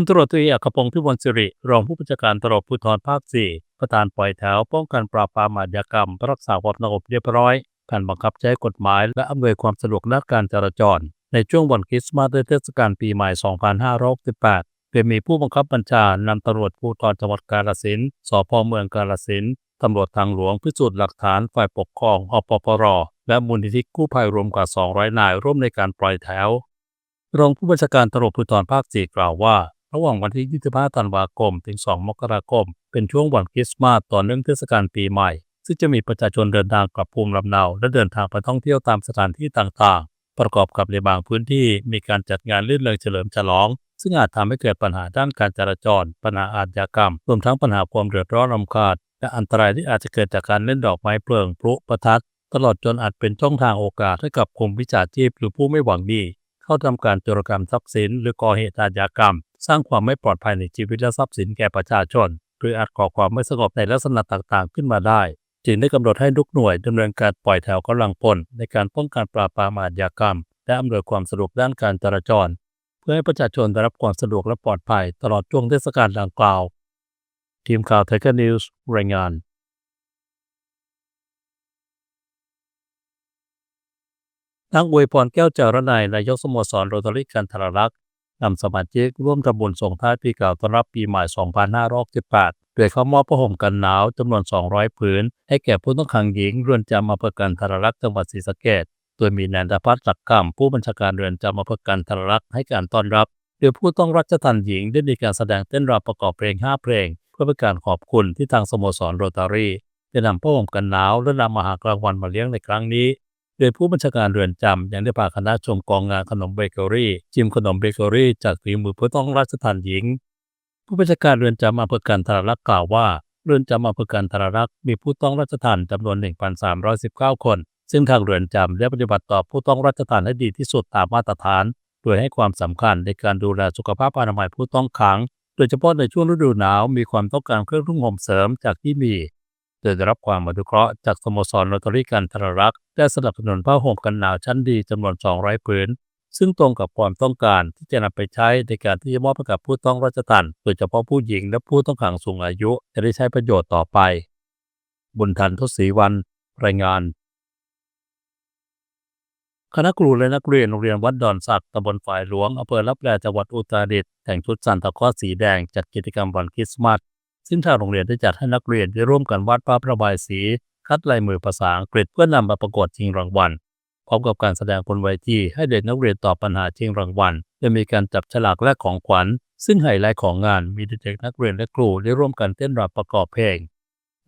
ลตำรวจตรีอัครพงศ์พิมลสิริ รองผู้บัญชาการตำรวจภูธรภาค 4 ประธานปล่อยแถว ป้องกันปราบปรามอาชญากรรม รักษาความสงบเรียบร้อย การบังคับใช้กฎหมาย และอำนวยความสะดวกด้านการจราจร ในช่วงวันคริสต์มาสและเทศกาลปีใหม่ 2568โดยมีผู้บังคับบัญชานำตำรวจภูธรจังหวัดกาฬสินธุ์สพเมืองกาฬสินธุ์ตำรวจทางหลวงพิสูจน์หลักฐานฝ่ายปกครองอปปร และมูลนิธิกู้ภัยรวมกว่า 200 นายร่วมในการปล่อยแถว รองผู้บัญชาการตำรวจภูธรภาค 4 กล่าวว่า ระหว่างวันที่ 25 ธันวาคม ถึง 2 มกราคม เป็นช่วงวันคริสต์มาสต่อเนื่องเทศกาลปีใหม่ ซึ่งจะมีประชาชนเดินทางกลับภูมิลำเนา และเดินทางไปท่องเที่ยวตามสถานที่ต่างๆ ประกอบกับในบางพื้นที่มีการจัดงานลื่นเริงเฉลิมฉลอง ซึ่งอาจทำให้เกิดปัญหาด้านการจราจร ปัญหาอาชญากรรม รวมทั้งปัญหาความเดือดร้อนรำคาญ และอันตรายที่อาจจะเกิดจากการเล่นดอกไม้เพลิงพลุประทัด ตลอดจนอาจเป็นช่องทางโอกาสให้กับกลุ่มวิชาชีพหรือผู้ไม่หวังดี เข้าทำการโจรกรรมทรัพย์สิน หรือก่อเหตุอาชญากรรม สร้างความไม่ปลอดภัยในชีวิตและทรัพย์สินแก่ประชาชน หรืออาจก่อความไม่สงบในลักษณะต่างๆ ขึ้นมาได้ จึงได้กำหนดให้ทุกหน่วยดำเนินการปล่อยแถวกำลังพลในการป้องกันปราบปรามอาชญากรรม และอำนวยความสะดวกด้านการจราจร เพื่อให้ประชาชนได้รับความสะดวกและปลอดภัย ตลอดช่วงเทศกาลดังกล่าวทีมข่าวไทยนิวส์รายงาน นางอวยพรแก้วจารนัยนายกสโมสรโรตารีกันทรลักษณ์นำสมาชิกร่วมทำบุญส่งท้ายปีเก่าต้อนรับปีใหม่ 2568 โดยเข้ามอบผ้าห่มกันหนาวจำนวน 200 ผืน ให้แก่ผู้ต้องขังหญิงเรือนจำอำเภอกันทรลักษณ์จังหวัดศรีสะเกษโดยมีนันทพัฒน์หลักคำผู้บัญชาการเรือนจำอำเภอกันทรลักษณ์ให้การต้อนรับโดยผู้ต้องรัชทันหญิงได้มีการแสดงเต้นรำประกอบเพลง 5 เพลง เพื่อเป็นการขอบคุณที่ทางสโมสรโรตารีได้นำผ้าห่มกันหนาวและนำอาหารกลางวันมาเลี้ยงในครั้งนี้ โดยผู้บัญชาการเรือนจำยังได้พาคณะชมกองงานขนมเบเกอรี่ชิมขนมเบเกอรี่จากฝีมือผู้ต้องราชทันหญิง ผู้บัญชาการเรือนจำอำเภอกันทรลักษ์กล่าวว่าเรือนจำอำเภอกันทรลักษ์มีผู้ต้องราชทันจำนวน 1,319 คน ซึ่งทางเรือนจำได้ปฏิบัติต่อผู้ต้องราชทันให้ดีที่สุดตามมาตรฐาน โดยให้ความสำคัญในการดูแลสุขภาพอนามัยผู้ต้องขัง โดยเฉพาะในช่วงฤดูหนาวมีความต้องการเครื่องนุ่งห่มเสริมจากที่มี โดยได้รับความอนุเคราะห์จากสโมสรโรตารีกันทรลักษ์ได้สนับสนุนผ้าห่มกันหนาวชั้นดีจำนวน 200 ผืน ซึ่งตรงกับความต้องการที่จะนำไปใช้ในการที่จะมอบให้กับผู้ต้องราชทัณฑ์โดยเฉพาะผู้หญิงและผู้ต้องขังสูงอายุจะได้ใช้ประโยชน์ต่อไป บุญทันทศศรีวัน รายงานคณะครูและนักเรียนโรงเรียนวัดดอนสักตำบลฝ่ายหลวงอำเภอรับแลจังหวัดอุตรดิตถ์แต่งชุดซันตาคลอสสีแดงจัดกิจกรรมวันคริสต์มาส ซึ่งทางโรงเรียนได้จัดให้นักเรียนได้ร่วมกันวาดภาพระบายสี คัดลายมือภาษาอังกฤษเพื่อนำมาประกวดชิงรางวัลพร้อมกับการแสดงบนเวทีให้เด็กนักเรียนตอบปัญหาชิงรางวัลจะมีการจับฉลากและของขวัญ ซึ่งไฮไลท์ของงานมีเด็กนักเรียนและครูได้ร่วมกันเต้นรำประกอบเพลง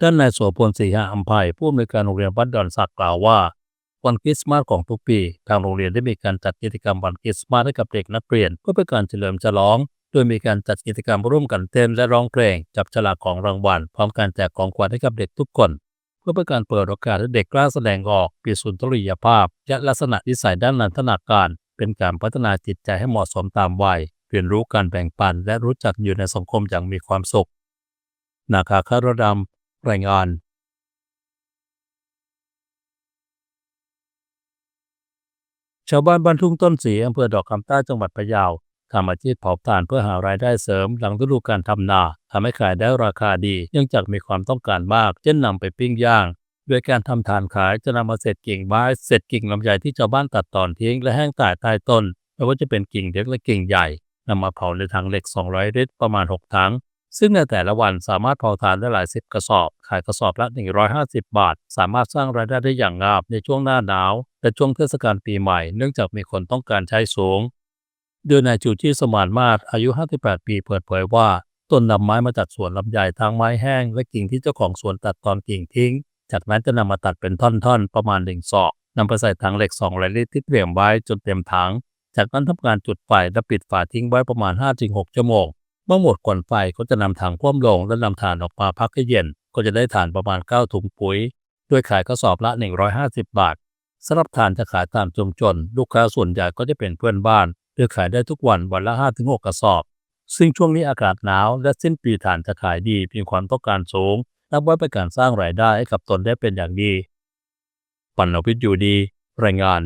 ด้านนายโสพลศรีหะอัมภัยผู้อำนวยการโรงเรียนวัดดอนสักกล่าวว่า วันคริสต์มาสของทุกปี ทางโรงเรียนได้มีการจัดกิจกรรมวันคริสต์มาสให้กับเด็กนักเรียนเพื่อเป็นการเฉลิมฉลอง โดยมีการจัดกิจกรรมร่วมกันเต้นและร้องเพลง จับฉลากของรางวัล พร้อมการแจกของขวัญให้กับเด็กทุกคน เพื่อเป็นการเปิดโอกาสให้เด็กกล้าแสดงออกมีสุนทรียภาพ และลักษณะนิสัยด้านนันทนาการ เป็นการพัฒนาจิตใจให้เหมาะสมตามวัยเรียนรู้การแบ่งปัน และรู้จักอยู่ในสังคมอย่างมีความสุข นาคาคารดำรายงานชาวบ้านบ้านทุ่งต้นสีอำเภอดอกคำใต้จังหวัดพะเยา ทำอาชีพเผาถ่านเพื่อหารายได้เสริมหลังฤดูการทำนาทำให้ขายได้ราคาดี เนื่องจากมีความต้องการมาก เช่นนำไปปิ้งย่าง โดยการทำถ่านขายจะนำมาเศษกิ่งไม้เศษกิ่งลำไยที่ชาวบ้านตัดตอนทิ้งและแห้งตายใต้ต้นไม่ว่าจะเป็นกิ่งเล็กและกิ่งใหญ่นำมาเผาในถังเหล็ก 200 ลิตรประมาณ 6 ถัง ซึ่งในแต่ละวันสามารถเผาถ่านได้หลายสิบกระสอบ ขายกระสอบละ 150 บาท สามารถสร้างรายได้ได้อย่างงามในช่วงหน้าหนาว และช่วงเทศกาลปีใหม่ เนื่องจากมีคนต้องการใช้สูง โดยนายจูที่สมานมาศอายุ 58 ปีเปิดเผยว่าต้นนำไม้มาจากสวนลำไยทางไม้แห้ง และกิ่งที่เจ้าของสวนตัดตอนกิ่งทิ้ง จากนั้นจะนำมาตัดเป็นท่อนๆ ประมาณหนึ่งศอกนำไปใส่ถังเหล็ก200ลิตรที่เตรียมไว้จนเต็มถัง จากนั้นทำการจุดไฟและปิดฝาทิ้งไว้ประมาณ 5-6 ชั่วโมง เมื่อหมดควันไฟก็จะนำถังคว่ำลงและนำถ่านออกมาพักให้เย็น ก็จะได้ถ่านประมาณ 9 ถุงปุ๋ย ด้วยขายกระสอบละ 150 บาทสำหรับถ่านจะขายตามชุมชน ลูกค้าส่วนใหญ่ก็จะเป็นเพื่อนบ้าน โดยขายได้ทุกวันวันละ 5-6 กระสอบ ซึ่งช่วงนี้อากาศหนาวและสิ้นปีฐานจะขายดีมีความต้องการสูง นับว่าเป็นการสร้างรายได้ให้กับตนได้เป็นอย่างดีปัณวิทย์อยู่ดี รายงาน